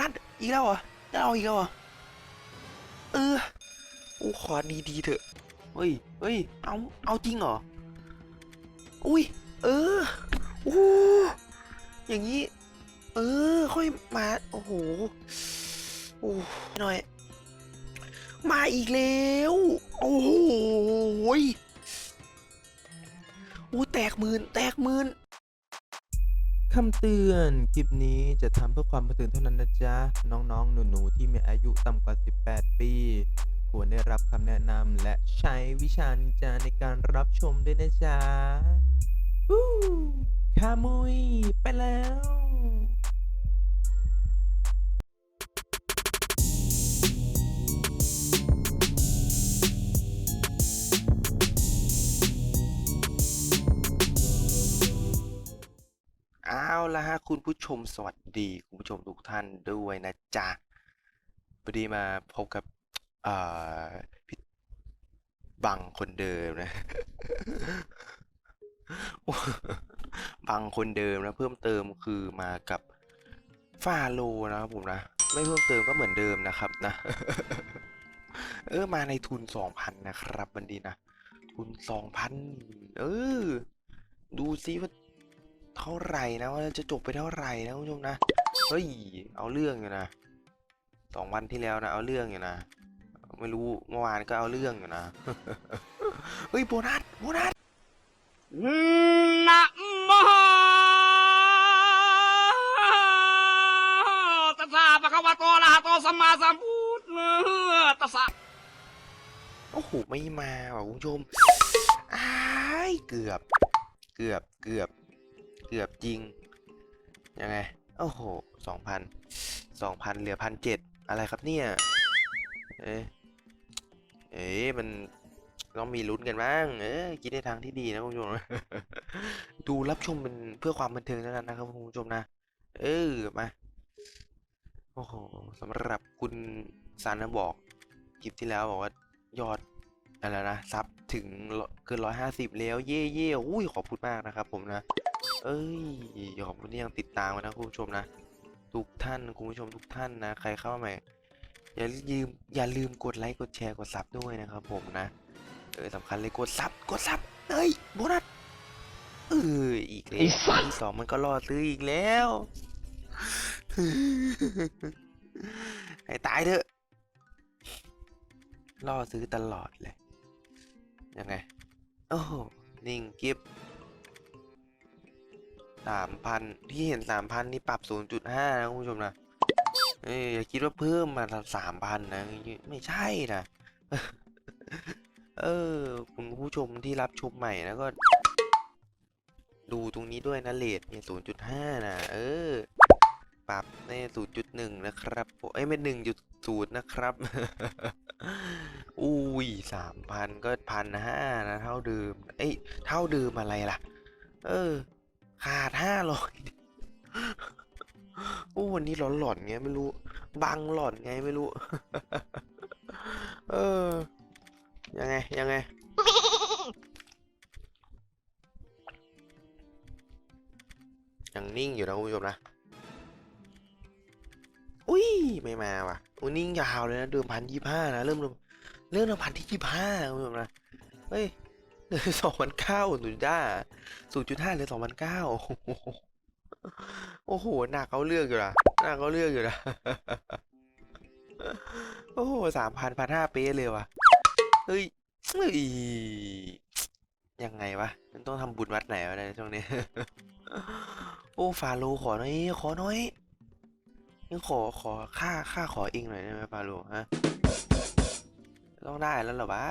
นัสอีกแล้วเหรอจะเอาอีกแล้วเหรอเออโอ้ขอดีดีๆเถอะเฮ้ยเฮ้ยเอาเอาจริงเหรออุ้ยเออโอ้อย่างนี้ เออ ค่อยมา โอ้โหโอ้หน่อย มาอีกแล้ว โอ้โหยโอ้แตกหมื่นแตกหมื่น คำเตือน คลิปนี้จะทำเพื่อความบันเทิงเท่านั้นนะจ๊ะ น้องๆ หนูๆ ที่มีอายุต่ำกว่า 18 ปี ควรได้รับคำแนะนำและใช้วิชานินจาในการรับชมด้วยนะจ๊ะอู้ขามุย ไปแล้ว ละฮะคุณผู้ชมสวัสดีคุณผู้ชมทุกท่านด้วยนะจ๊ะพอดีมาพบกับเอ่อพี่บังคนเดิมนะ บังคนเดิมนะเพิ่มเติมคือมากับฟาโลนะครับผมนะ ไม่เพิ่มเติมก็เหมือนเดิมนะครับนะ เออมาในทุนสองพันนะครับ วันดีนะ ทุนสองพันเออ ดูซิว่า เท่าไหร่นะว่าจะจบไปเท่าไหร่นะคุณผู้ชมนะเฮ้ยเอาเรื่องอยู่นะสองวันที่แล้วนะเอาเรื่องอยู่นะไม่รู้เมื่อวานก็เอาเรื่องอยู่นะเฮ้ยโบนัสโบนัสนะโมตัสสะปะคะวะโตอะระหะโตสัมมาสัมพุทธัสสะโอ้โหไม่มาว่ะคุณผู้ชมอ้ายเกือบ เกือบเกือบ เกือบจริง ยังไง โอ้โหสองพันสองพันเหลือพันเจ็ดอะไรครับเนี่ย เอ๊ะเอ๊ะมันต้องมีลุ้นกันบ้าง เออคิดในทางที่ดีนะคุณผู้ชม ดูรับชมเป็นเพื่อความบันเทิงแล้วกันนะครับคุณผู้ชมนะ เออ มา โอ้โหสำหรับคุณซันนะบอกคลิปที่แล้วบอกว่ายอดอะไรนะซับถึงเกินร้อยห้าสิบแล้ว เย่เย่อุ้ยขอบคุณมากนะครับผมนะ เอ้ยขอบคุณที่ยังติดตามกันนะคุณผู้ชมนะ ทุกท่านคุณผู้ชมทุกท่านนะ ใครเข้ามาใหม่อย่าลืมอย่าลืมกดไลค์กดแชร์กดซับด้วยนะครับผมนะ เออสำคัญเลยกดซับกดซับเอ้ยโบนัสเอออีกแล้วที่สองมันก็รอซื้ออีกแล้ว ให้ตายเถอะล่อซื้อตลอดเลย ยังไง โอ้โหนิ่งกิฟ สามพันที่เห็นสามพันนี่ปรับศูนย์จุดห้านะคุณผู้ชมนะเอ้ยอย่าคิดว่าเพิ่มมาสามพันนะ ไม่ใช่นะเออ คุณผู้ชมที่รับชมใหม่นะก็ ดูตรงนี้ด้วยนะเลทเนี่ยศูนย์จุดห้านะเออ ปรับในศูนย์จุดหนึ่งนะครับเอ้ยไม่หนึ่งจุดศูนย์นะครับ อุ้ยสามพันก็พันห้านะ เท่าเดิม เอ้ย เท่าเดิมอะไรล่ะ เออ ขาดห้าร้อยโอ้วันนี้หลอนหลอนไงไม่รู้บังหลอนไงไม่รู้ เออ ยังไง ยังไง ยังนิ่งอยู่นะคุณผู้ชมนะ อุ้ย ไม่มาว่ะอุ้ยนิ่งยาวเลยนะเดิมพันยี่ห้านะ เริ่มเริ่มเริ่มเดิมพันที่ยี่ห้าคุณผู้ชมนะ เฮ้ย หลือสองพันเก้าศูนย์จ้าศูนย์จุดห้าเหลือสองพันเก้าโอ้โหหนักเขาเลือกอยู่นะหนักเขาเลือกอยู่นะโอ้โหสามพันพันห้าเป๊ะเลยว่ะเฮ้ยเฮ้ยยังไงวะมันต้องทำบุญวัดไหนวะในช่วงนี้ โอ้ฟาโลขอหน่อยขอหน่อยยังขอขอค่าค่าขอเองหน่อยได้ไหมฟาโลฮะต้องได้แล้วเหรอวะ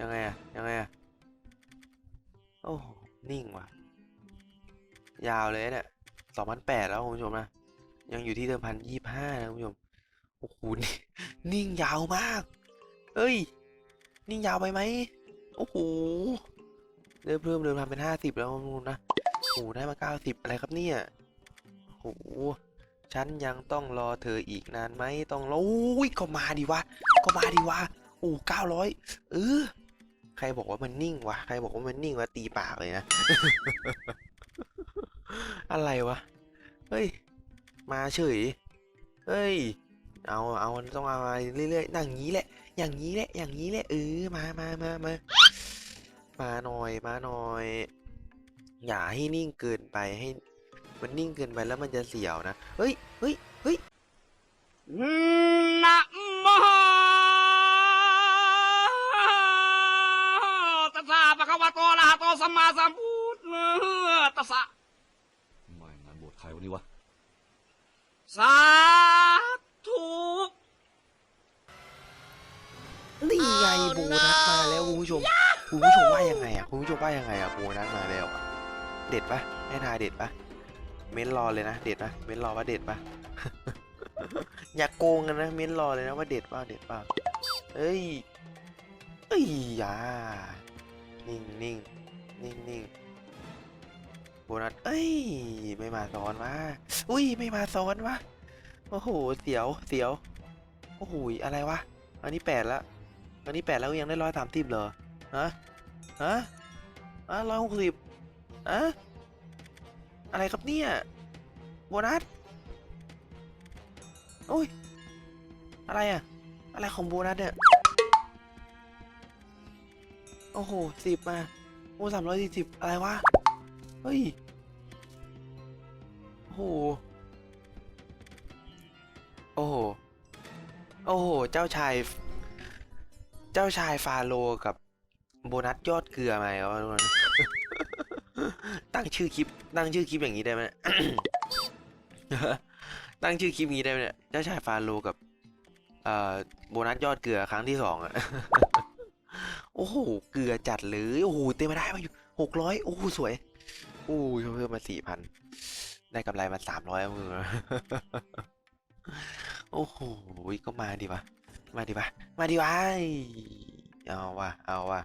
ยังไงอะยังไงอะโอ้นิ่งว่ะ ยาวเลยเนี่ยสองพันแปดแล้วคุณผู้ชมนะ ยังอยู่ที่เดิมพันยี่ห้านะคุณผู้ชม โอ้โหน,นิ่งยาวมาก เอ้ย นิ่งยาวไปไหม โอ้โห เริ่มเพิ่มเดิมพันเป็นห้าสิบแล้วคุณผู้ชมนะ โอ้โหได้มาเก้าสิบอะไรครับเนี่ย โอ้โหฉันยังต้องรอเธออีกนานไหมต้องรออุ้ยก็มาดิวะ ก็มาดิวะ โอ้เก้าร้อยเออ ใครบอกว่ามันนิ่งวะ ใครบอกว่ามันนิ่งวะ ตีปากเลยนะ อะไรวะ เฮ้ย มาเฉย เฮ้ย เอา เอา ต้องเอามาเรื่อยๆ นั่งงี้แหละ อย่างนี้แหละ อย่างนี้แหละ เออ มามามามามาหน่อย มาหน่อย อย่าให้นิ่งเกินไป ให้ มันนิ่งเกินไปแล้วมันจะเสียวนะ เฮ้ย เฮ้ย เฮ้ย สัมมาสัมพุทธัสสะไม่งานบวชใครวันนี้วะ สาธุนี่ไงโบนัสมาแล้วคุณผู้ชม คุณผู้ชมว่ายังไงอะ คุณผู้ชมว่ายังไงอะโบนัสมาแล้วอะเด็ดปะให้ทายเด็ดปะเม้นรอเลยนะ เด็ดปะเม้นรอว่าเด็ดปะอย่าโกงกันนะ เม้นรอเลยนะว่าเด็ดเปล่าเด็ดเปล่าเอ้ย เอ้ยอย่านิ่งนิ่ง นิ่งนิ่งโบนัสเอ้ย ไม่มาซ้อนวะอุ้ย ไม่มาซ้อนวะโอ้โห เสียว เสียว โอ้โห อะไรวะ อันนี้แปดแล้วอันนี้แปดแล้วยังได้ร้อยสามสิบเหรอ ฮะ ฮะอะร้อยหกสิบอะอะไรครับเนี่ย โบนัสโอ้ย อะไรอะอะไรของโบนัสเนี่ย โอ้โหสิบมา อ้สามร้อยสี่สิบอะไรวะ เฮ้ย โอ้โห โอ้โห โอ้โห เจ้าชาย เจ้าชายฟาโรกับโบนัสยอดเกลือมาแล้วทุกคนตั้งชื่อคลิป ตั้งชื่อคลิปอย่างนี้ได้ไหมตั้งชื่อคลิปนี้ได้ไหมเนี่ย เจ้าชายฟาโรกับ เอ่อ โบนัสยอดเกลือครั้งที่สองอะ โอ้โห เกลือจัดเลย โอ้โห เต็มมาได้มาอยู่หกร้อยโอ้โห สวย โอ้ยเพิ่มมาสี่พัน ได้กำไรมาสามร้อยมือ โอ้โห ก็มาดิวะมาดิวะมาดิวะเอาวะเอาวะ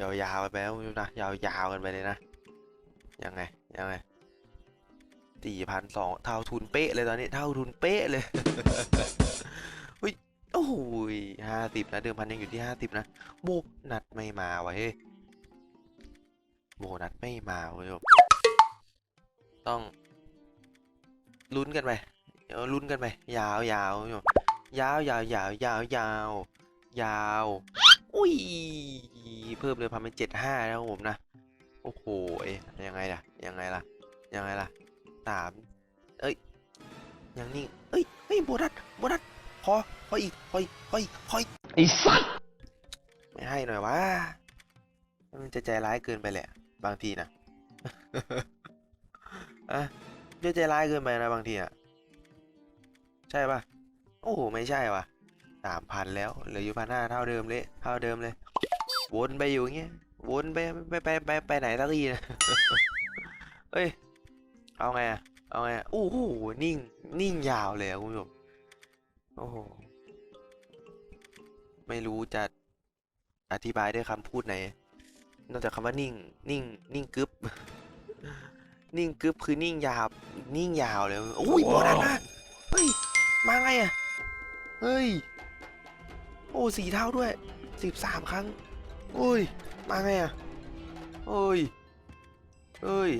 ยาวๆกันไปแล้วนะ ยาวๆกันไปเลยนะ ยังไง ยังไงสี่พันสองเท่าทุนเป๊ะเลยตอนนี้ เท่าทุนเป๊ะเลยเฮ้ย โอ้โหห้าสิบนะเดิมพันยังอยู่ที่ห้าสิบนะโบนัดไม่มาวะเฮ้ยโบนัสไม่มาคุณผู้ชมต้องลุ้นกันไปเดี๋ยวลุ้นกันไปยาวยาวยาวยาวยาวยาวยาวยาวอุ้ยเพิ่มเลยพันเป็นเจ็ดห้าแล้วครับผมนะโอ้โหยังไงล่ะยังไงล่ะยังไงล่ะสามเอ้ยยังนิ่งเอ้ยเฮ้ยโบนัสโบนัส พอพออีกพออีกพออีกพออีกไอ้สัสไม่ให้หน่อยวะมันจะใจร้ายเกินไปแหละ บางทีนะอะจะใจร้ายเกินไปนะบางทีอะใช่ปะโอ้โหไม่ใช่วะสามพันแล้วเหลืออยู่พันห้าเท่าเดิมเลยเท่าเดิมเลย วนไปอยู่อย่างเงี้ยวนไปไปไปไปไปไหนสักทีนะเอ้ยเอาไงอะเอาไงอะโอ้โหนิ่งนิ่งยาวเลยอะคุณผู้ชม โอ้โห ไม่รู้จะอธิบายด้วยคำพูดไหน นอกจากคำว่านิ่ง นิ่ง นิ่งกึบนิ่งกึบคือนิ่งยาว นิ่งยาวเลยโอ้ยโบนัสมาเฮ้ย มาไงอะเฮ้ย โอ้สี่เท่าด้วยสิบสามครั้งโอ้ย มาไงอะเอ้ยเอ้ย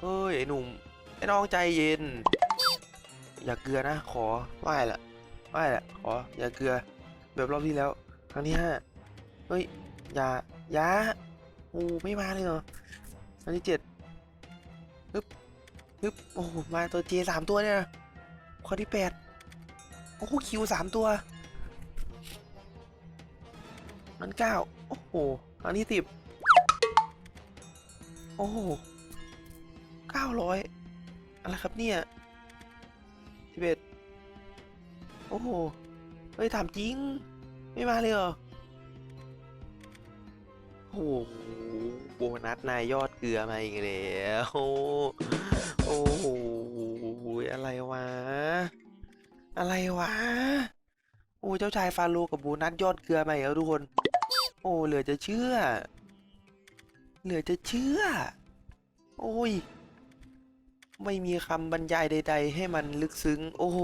เอ้ยไอ้หนุ่มไอ้น้องใจเย็น อย่าเกลือนะ ขอไหว้ละ ไหว้ละขออย่าเกลือ แบบรอบที่แล้ว ครั้งที่ห้าเฮ้ยอย่าอย่าโอ้ไม่มาเลยเหรอครั้งที่เจ็ดฮึบฮึบโอ้มาตัวเจสามตัวเนี่ยนะข้อที่แปดโอ้โหคิวสามตัวมันเก้าโอ้โหครั้งที่สิบโอ้โหเก้าร้อยอะไรครับเนี่ยสิบเอ็ด โอ้โห เฮ้ยถามจริง ไม่มาเลยเหรอ โอ้โห โบนัสนายยอดเกลือมาอีกแล้วโอ้โห อะไรวะ อะไรวะ โอ้เจ้าชายฟาโรกับโบนัสยอดเกลือมาอีกแล้วทุกคน โอ้เหลือจะเชื่อ เหลือจะเชื่อ โอ้ย ไม่มีคำบรรยายใด ๆ ให้มันลึกซึ้ง โอ้โห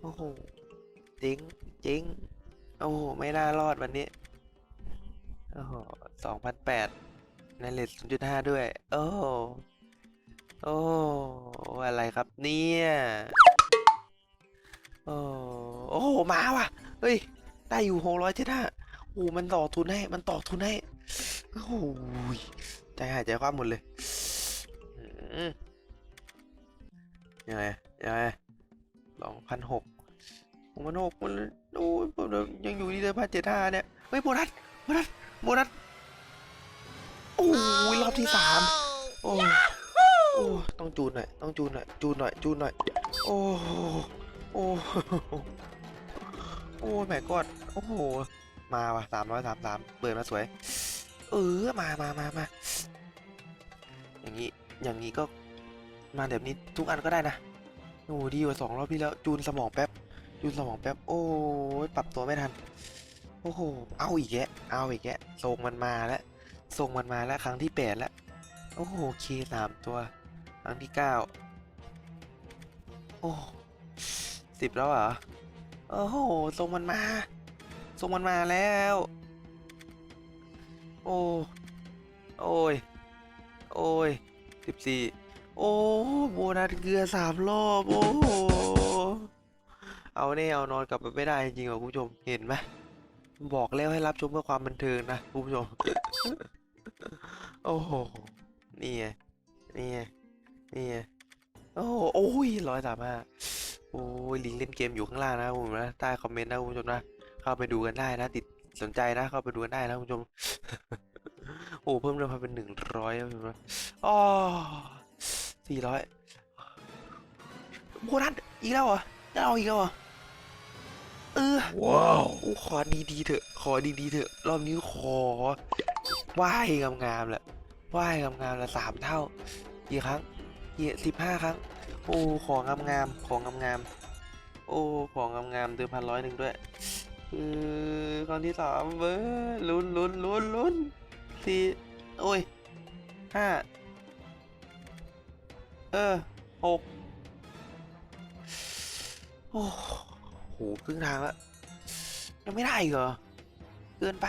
โอ้โหเจ๋งเจ๋งโอ้โห ไม่น่ารอดวันนี้ โอ้โหสองพันแปดในเลทศูนย์จุดห้าด้วย โอ้โหโอ้โหอะไรครับเนี่ย โอ้โอ้โหมาว่ะ เฮ้ย ได้อยู่หกร้อยเจ็ดห้าโอ้โหมันต่อทุนให้ มันต่อทุนให้ โอ้โหใจหายใจคว่ำหมดเลยยังไงยังไง สองพันหกสองพันหกมันโอ้ยผมยังอยู่ที่เดิมพันเจ็ดห้าเนี่ยเฮ้ยโบนัสโบนัสโบนัสโอ้ยรอบที่สามโอ้ยโอ้ยต้องจูนหน่อยต้องจูนหน่อยจูนหน่อยจูนหน่อยโอ้โหโอ้โหโอ้ยแม่กอดโอ้โหมาว่ะสามร้อยสามสามเปิดมาสวย เออมามามามาอย่างนี้อย่างนี้ก็มาแบบนี้ทุกอันก็ได้นะ โอ้ดีกว่าสองรอบที่แล้วจูนสมองแป๊บจูนสมองแป๊บโอ้ยปรับตัวไม่ทันโอ้โหเอาอีกแกะเอาอีกแกะทรงมันมาแล้วทรงมันมาแล้วครั้งที่แปดแล้วโอ้โหเคสามตัวครั้งที่เก้าโอ้สิบแล้วเหรอโอ้โหทรงมันมาทรงมันมาแล้ว โอ้โอ้ยโอ้ยสิบสี่ โอ้โบนัสเกลือสามรอบโอ้โหเอาแน่เอานอนกลับไปไม่ได้จริงๆคุณผู้ชมเห็นไหมบอกแล้วให้รับชมเพื่อความบันเทิงนะคุณผู้ชม โอ้โหนี่ไงนี่ไงนี่ไงโอ้โหโอ้ยร้อยสามห้าโอ้ยลิงเล่นเกมอยู่ข้างล่างนะคุณผู้ชมนะใต้คอมเมนต์นะคุณผู้ชมนะเข้าไปดูกันได้นะ ติดสนใจนะเข้าไปดูกันได้นะคุณผู้ชมโอ้เพิ่มเริ่มมาเป็นหนึ่งร้อยคุณผู้ชมอ๋อ สี่ร้อยโบนัสอีกแล้วเหรอจะเอาอีกแล้วเหรอเออว้าวโอ้ขอดีๆเถอะ ขอดีๆเถอะรอบนี้ขอไหว้งามๆแหละไหว้งามๆละสามเท่ากี่ครั้งกี่สิบห้าครั้ง โอ้ของงามๆของงามๆโอ้ของงามๆเดิมพันร้อยหนึ่งด้วยเออครั้งที่สามเว้ยลุ้นลุ้นลุ้นลุ้นสี่โอ้ยห้า เออหกโอ้โหครึ่งทางแล้วยังไม่ได้อีกเหรอ เกินไป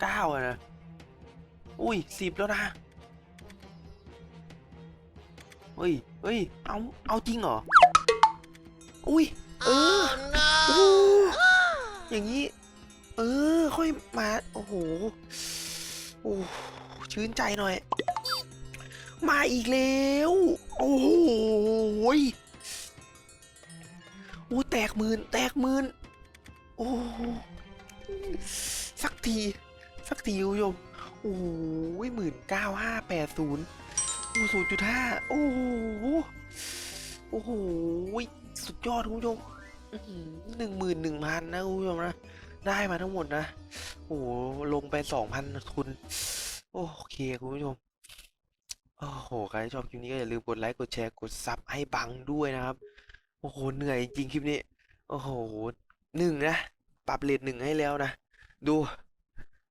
เก้าอะนะ อุ้ยสิบแล้วนะ เฮ้ยเฮ้ยเอา เอาจริงเหรอ อุ้ย เออโอ้อย่างนี้ เออ ค่อยมา โอ้โห โอ้ ชื่นใจหน่อย มาอีกแล้ว โอ้โหยโอ้แตกหมื่นแตกหมื่นโอ้สักที สักทีคุณผู้ชมโอ้ยหมื่นเก้าห้าแปดศูนย์โอ้ศูนย์จุดห้าโอ้โหโอ้โหสุดยอดคุณผู้ชมหนึ่งหมื่นหนึ่งพันนะคุณผู้ชมนะ ได้มาทั้งหมดนะ โอ้ลงไปสองพันทุน โอเคคุณผู้ชม โอ้โห ใครชอบคลิปนี้ก็อย่าลืมกดไลค์ กดแชร์ กดซับให้บังด้วยนะครับ โอ้โห เหนื่อยจริงคลิปนี้ โอ้โหหนึ่งนะ ปรับเรทหนึ่งให้แล้วนะ ดู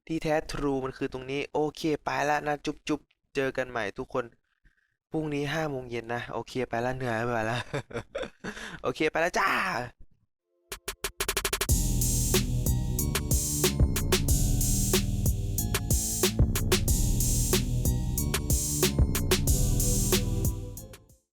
ที่แท้ทรูมันคือตรงนี้ โอเค ไปแล้วนะ จุ๊บจุ๊บเจอกันใหม่ทุกคน พรุ่งนี้ห้าโมงเย็นนะ โอเค ไปแล้วเหนื่อยไปแล้วโอเค ไปแล้วจ้า